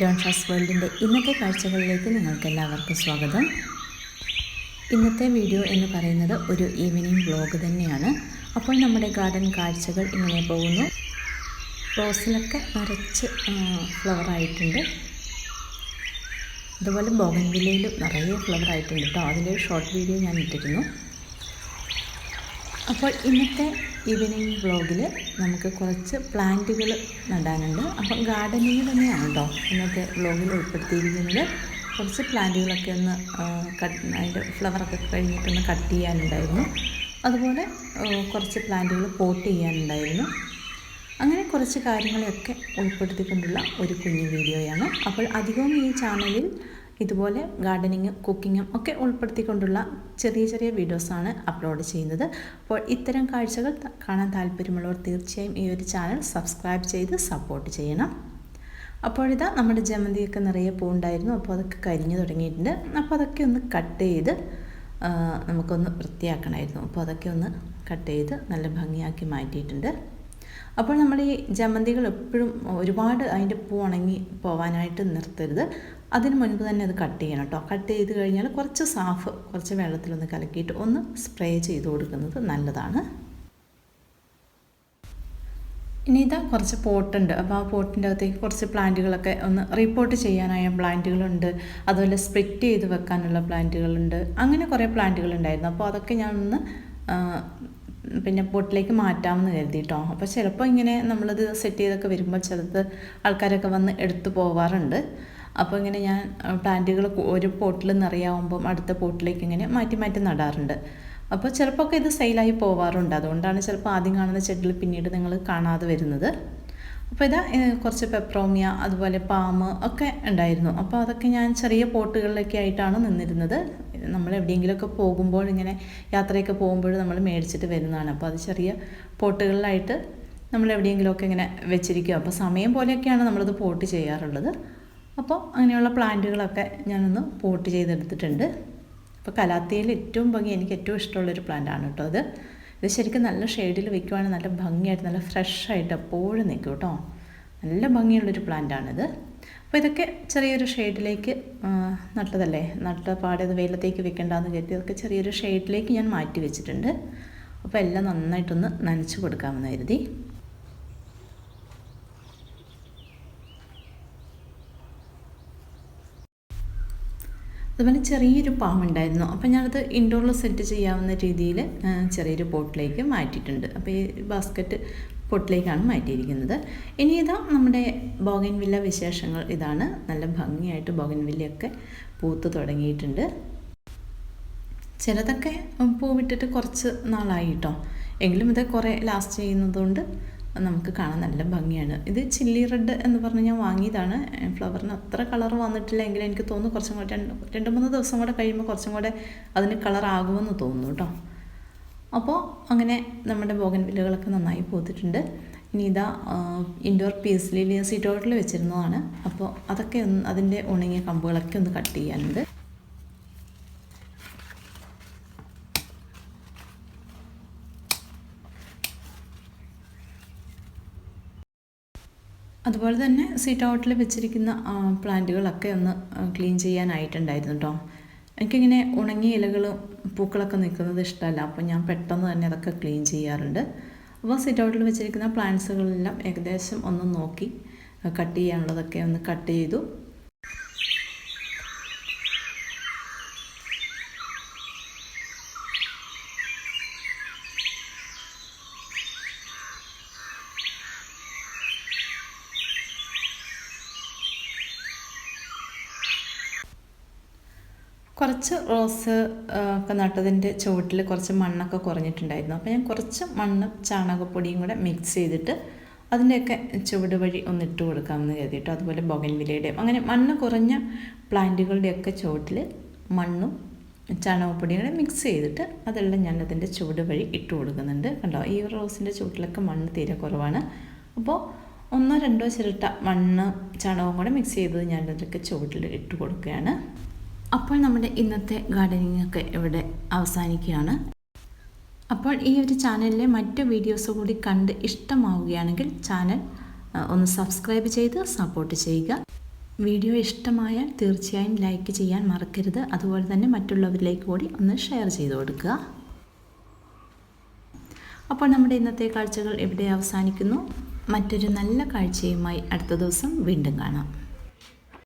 John Shaz വേൾഡിന്റെ ഇന്നത്തെ കാഴ്ചകളിലേക്ക് നിങ്ങൾക്ക് എല്ലാവർക്കും സ്വാഗതം. ഇന്നത്തെ വീഡിയോ എന്ന് പറയുന്നത് ഒരു ഈവനിങ് വ്ലോഗ് തന്നെയാണ്. അപ്പോൾ നമ്മുടെ ഗാർഡൻ കാഴ്ചകൾ ഇങ്ങനെ പോകുന്നു. റോസിലൊക്കെ നിറച്ച് ഫ്ലവർ ആയിട്ടുണ്ട്. അതുപോലെ ബോഗൻവില്ലയിലും നിറയെ ഫ്ലവർ ആയിട്ടുണ്ട്. കേട്ടോ അതിന്റെ ഷോർട്ട് വീഡിയോ ഞാൻ ഇട്ടിരുന്നു. അപ്പോൾ ഇന്നത്തെ ഈവനിങ് വ്ളോഗിൽ നമുക്ക് കുറച്ച് പ്ലാന്റുകൾ നടാനുണ്ട്. അപ്പോൾ ഗാർഡനിങ് തന്നെയാണ് കേട്ടോ ഇന്നത്തെ വ്ളോഗിൽ ഉൾപ്പെടുത്തിയിരിക്കുന്നത്. കുറച്ച് പ്ലാന്റുകളൊക്കെ ഒന്ന് കട്ട് അതിന്റെ ഫ്ലവറൊക്കെ കഴിഞ്ഞിട്ടൊന്ന് കട്ട് ചെയ്യാനുണ്ടായിരുന്നു. അതുപോലെ കുറച്ച് പ്ലാന്റുകൾ പോട്ട് ചെയ്യാനുണ്ടായിരുന്നു. അങ്ങനെ കുറച്ച് കാര്യങ്ങളെയൊക്കെ ഉൾപ്പെടുത്തിക്കൊണ്ടുള്ള ഒരു കുഞ്ഞു വീഡിയോയാണ് അപ്പോൾ അധികവും ഈ ചാനലിൽ ഇതുപോലെ ഗാർഡനിങ്ങും കുക്കിങ്ങും ഒക്കെ ഉൾപ്പെടുത്തിക്കൊണ്ടുള്ള ചെറിയ ചെറിയ വീഡിയോസാണ് അപ്ലോഡ് ചെയ്യുന്നത്. അപ്പോൾ ഇത്തരം കാഴ്ചകൾ കാണാൻ താല്പര്യമുള്ളവർ തീർച്ചയായും ഈ ഒരു ചാനൽ സബ്സ്ക്രൈബ് ചെയ്ത് സപ്പോർട്ട് ചെയ്യണം. അപ്പോഴിതാ നമ്മുടെ ജമന്തിയൊക്കെ നിറയെ പൂണ്ടായിരുന്നു അപ്പോൾ അതൊക്കെ കരിഞ്ഞു തുടങ്ങിയിട്ടുണ്ട്. അപ്പോൾ അതൊക്കെ ഒന്ന് കട്ട് ചെയ്ത് നമുക്കൊന്ന് വൃത്തിയാക്കണമായിരുന്നു. അപ്പോൾ അതൊക്കെ ഒന്ന് കട്ട് ചെയ്ത് നല്ല ഭംഗിയാക്കി മാറ്റിയിട്ടുണ്ട്. അപ്പോൾ നമ്മൾ ഈ ജമന്തികൾ എപ്പോഴും ഒരുപാട് അതിന്റെ പൂ ഉണങ്ങി പോവാനായിട്ട് നിർത്തരുത്. അതിന് മുൻപ് തന്നെ അത് കട്ട് ചെയ്യണം കേട്ടോ. കട്ട് ചെയ്ത് കഴിഞ്ഞാൽ കുറച്ച് സാഫ് കുറച്ച് വെള്ളത്തിലൊന്ന് കലക്കിയിട്ട് ഒന്ന് സ്പ്രേ ചെയ്ത് കൊടുക്കുന്നത് നല്ലതാണ്. ഇനി ഇതാ കുറച്ച് പോട്ടുണ്ട്. അപ്പോൾ ആ പോട്ടിന്റെ അകത്തേക്ക് കുറച്ച് പ്ലാന്റുകളൊക്കെ ഒന്ന് റിപ്പോർട്ട് ചെയ്യാനായ പ്ലാന്റുകളുണ്ട്. അതുപോലെ സ്പ്ലിറ്റ് ചെയ്ത് വെക്കാനുള്ള പ്ലാന്റുകളുണ്ട്. അങ്ങനെ കുറേ പ്ലാന്റുകൾ ഉണ്ടായിരുന്നു അപ്പോൾ അതൊക്കെ ഞാൻ ഒന്ന് പിന്നെ പോട്ടിലേക്ക് മാറ്റാമെന്ന് കരുതിയിട്ടോ അപ്പോൾ ചിലപ്പോൾ ഇങ്ങനെ നമ്മളത് സെറ്റ് ചെയ്തൊക്കെ വരുമ്പോൾ ചിലത് ആൾക്കാരൊക്കെ വന്ന് എടുത്തു പോവാറുണ്ട്. അപ്പോൾ ഇങ്ങനെ ഞാൻ പ്ലാന്റുകൾ ഒരു പോട്ടിൽ നിറയാവുമ്പം അടുത്ത പോട്ടിലേക്ക് ഇങ്ങനെ മാറ്റി മാറ്റി നടാറുണ്ട്. അപ്പോൾ ചിലപ്പോൾ ഇത് സെയിലായി പോവാറുണ്ട്. അതുകൊണ്ടാണ് ചിലപ്പോൾ ആദ്യം കാണുന്ന ചെടികൾ പിന്നീട് നിങ്ങൾ കാണാതെ വരുന്നത്. അപ്പോൾ ഇതാ കുറച്ച് പെപ്രോമിയ അതുപോലെ പാമ്പ് ഒക്കെ ഉണ്ടായിരുന്നു. അപ്പോൾ അതൊക്കെ ഞാൻ ചെറിയ പോട്ടുകളിലൊക്കെ ആയിട്ടാണ് നിന്നിരുന്നത്. നമ്മൾ എവിടെയെങ്കിലുമൊക്കെ പോകുമ്പോൾ ഇങ്ങനെ യാത്രയൊക്കെ പോകുമ്പോൾ നമ്മൾ മേടിച്ചിട്ട് വരുന്നതാണ്. അപ്പോൾ അത് ചെറിയ പോട്ടുകളിലായിട്ട് നമ്മൾ എവിടെയെങ്കിലുമൊക്കെ ഇങ്ങനെ വെച്ചിരിക്കുക അപ്പോൾ സമയം പോലെയൊക്കെയാണ് നമ്മളത് പോട്ട് ചെയ്യാറുള്ളത്. അപ്പോൾ അങ്ങനെയുള്ള പ്ലാന്റുകളൊക്കെ ഞാനൊന്ന് പോട്ട് ചെയ്തെടുത്തിട്ടുണ്ട്. അപ്പോൾ കലാത്തിയിൽ ഏറ്റവും ഭംഗി എനിക്ക് ഏറ്റവും ഇഷ്ടമുള്ളൊരു പ്ലാന്റാണ് കേട്ടോ അത്. ഇത് ശരിക്കും നല്ല ഷെയ്ഡിൽ വെക്കുവാണെങ്കിൽ നല്ല ഭംഗിയായിട്ട് നല്ല ഫ്രഷായിട്ട് എപ്പോഴും നിൽക്കും കേട്ടോ. നല്ല ഭംഗിയുള്ളൊരു പ്ലാന്റാണിത്. അപ്പോൾ ഇതൊക്കെ ചെറിയൊരു ഷെയ്ഡിലേക്ക് നട്ടതല്ലേ? നട്ട പാടെ അത് വെയിലത്തേക്ക് വെക്കേണ്ടെന്ന് കരുതി ഇതൊക്കെ ചെറിയൊരു ഷെയ്ഡിലേക്ക് ഞാൻ മാറ്റി വെച്ചിട്ടുണ്ട്. അപ്പോൾ എല്ലാം നന്നായിട്ടൊന്ന് നനച്ച് കൊടുക്കാമെന്ന് കരുതി. അതുപോലെ ചെറിയൊരു പാമ്പുണ്ടായിരുന്നു അപ്പോൾ ഞാനത് ഇൻഡോറിൽ സെറ്റ് ചെയ്യാവുന്ന രീതിയിൽ ചെറിയൊരു പോട്ടിലേക്ക് മാറ്റിയിട്ടുണ്ട്. അപ്പോൾ ഈ ബാസ്ക്കറ്റ് പൊട്ടിലേക്കാണ് മാറ്റിയിരിക്കുന്നത്. ഇനി ഇതാ നമ്മുടെ ബോഗൻവില്ല വിശേഷങ്ങൾ. ഇതാണ് നല്ല ഭംഗിയായിട്ട് ബോഗൻവില്ലയൊക്കെ പൂത്ത് തുടങ്ങിയിട്ടുണ്ട്. ചിലതൊക്കെ പൂവിട്ടിട്ട് കുറച്ച് നാളായി കേട്ടോ എങ്കിലും ഇത് കുറേ ലാസ്റ്റ് ചെയ്യുന്നതുകൊണ്ട് നമുക്ക് കാണാൻ നല്ല ഭംഗിയാണ്. ഇത് ചില്ലി റെഡ് എന്ന് പറഞ്ഞ് ഞാൻ വാങ്ങിയതാണ്. ഫ്ലവറിന് അത്ര കളർ വന്നിട്ടില്ല എങ്കിലും എനിക്ക് തോന്നുന്നു കുറച്ചും കൂടെ രണ്ട് രണ്ട് മൂന്ന് ദിവസം കൂടെ കഴിയുമ്പോൾ കുറച്ചും കൂടെ അതിന് കളർ ആകുമെന്ന് തോന്നുന്നു കേട്ടോ. അപ്പോൾ അങ്ങനെ നമ്മുടെ ബോഗൻ വില്ലുകളൊക്കെ നന്നായി പോത്തിട്ടുണ്ട്. ഇനി ഇതാ ഇൻഡോർ പീസ് ലിലിയ സീറ്റോട്ടിൽ വെച്ചിരുന്നതാണ്. അപ്പോൾ അതൊക്കെ ഒന്ന് അതിന്റെ ഉണങ്ങിയ കമ്പുകളൊക്കെ ഒന്ന് കട്ട് ചെയ്യാനുണ്ട്. അതുപോലെ തന്നെ സീറ്റ് ഔട്ടിൽ വെച്ചിരിക്കുന്ന പ്ലാന്റുകളൊക്കെ ഒന്ന് ക്ലീൻ ചെയ്യാനായിട്ടുണ്ടായിരുന്നു കേട്ടോ എനിക്കിങ്ങനെ ഉണങ്ങിയ ഇലകളും പൂക്കളൊക്കെ നിൽക്കുന്നത് ഇഷ്ടമല്ല. അപ്പോൾ ഞാൻ പെട്ടെന്ന് തന്നെ അതൊക്കെ ക്ലീൻ ചെയ്യാറുണ്ട്. അപ്പോൾ സീറ്റ് ഔട്ടിൽ വെച്ചിരിക്കുന്ന പ്ലാന്റ്സുകളെല്ലാം ഏകദേശം ഒന്ന് നോക്കി കട്ട് ചെയ്യാനുള്ളതൊക്കെ ഒന്ന് കട്ട് ചെയ്തു. കുറച്ച് റോസ് ഒക്കെ നട്ടതിന്റെ ചുവട്ടിൽ കുറച്ച് മണ്ണൊക്കെ കുറഞ്ഞിട്ടുണ്ടായിരുന്നു. അപ്പോൾ ഞാൻ കുറച്ച് മണ്ണ് ചാണകപ്പൊടിയും കൂടെ മിക്സ് ചെയ്തിട്ട് അതിന്റെയൊക്കെ ചുവട് വഴി ഒന്ന് ഇട്ട് കൊടുക്കാമെന്ന് കരുതിയിട്ട്. അതുപോലെ ബൊഗൻവിലയുടെയും അങ്ങനെ മണ്ണ് കുറഞ്ഞ പ്ലാന്റുകളുടെയൊക്കെ ചുവട്ടിൽ മണ്ണും ചാണകപ്പൊടിയും കൂടെ മിക്സ് ചെയ്തിട്ട് അതെല്ലാം ഞാൻ അതിന്റെ ചുവട് വഴി ഇട്ട് കൊടുക്കുന്നുണ്ട്. കണ്ടോ? ഈ റോസിന്റെ ചുവട്ടിലൊക്കെ മണ്ണ് തീരെ കുറവാണ്. അപ്പോൾ ഒന്നോ രണ്ടോ ചിരട്ട മണ്ണ് ചാണകവും കൂടെ മിക്സ് ചെയ്തത് ഞാൻ അതിലൊക്കെ ചുവട്ടിൽ ഇട്ട് കൊടുക്കുകയാണ്. അപ്പോൾ നമ്മുടെ ഇന്നത്തെ ഗാർഡനിങ് ഒക്കെ ഇവിടെ അവസാനിക്കുകയാണ്. അപ്പോൾ ഈ ഒരു ചാനലിലെ മറ്റു വീഡിയോസ് കൂടി കണ്ട് ഇഷ്ടമാവുകയാണെങ്കിൽ ചാനൽ ഒന്ന് സബ്സ്ക്രൈബ് ചെയ്ത് സപ്പോർട്ട് ചെയ്യുക. വീഡിയോ ഇഷ്ടമായാൽ തീർച്ചയായും ലൈക്ക് ചെയ്യാൻ മറക്കരുത്. അതുപോലെ തന്നെ മറ്റുള്ളവരിലേക്ക് കൂടി ഒന്ന് ഷെയർ ചെയ്ത് കൊടുക്കുക. അപ്പോൾ നമ്മുടെ ഇന്നത്തെ കാഴ്ചകൾ ഇവിടെ അവസാനിക്കുന്നു. മറ്റൊരു നല്ല കാഴ്ചയുമായി അടുത്ത ദിവസം വീണ്ടും കാണാം.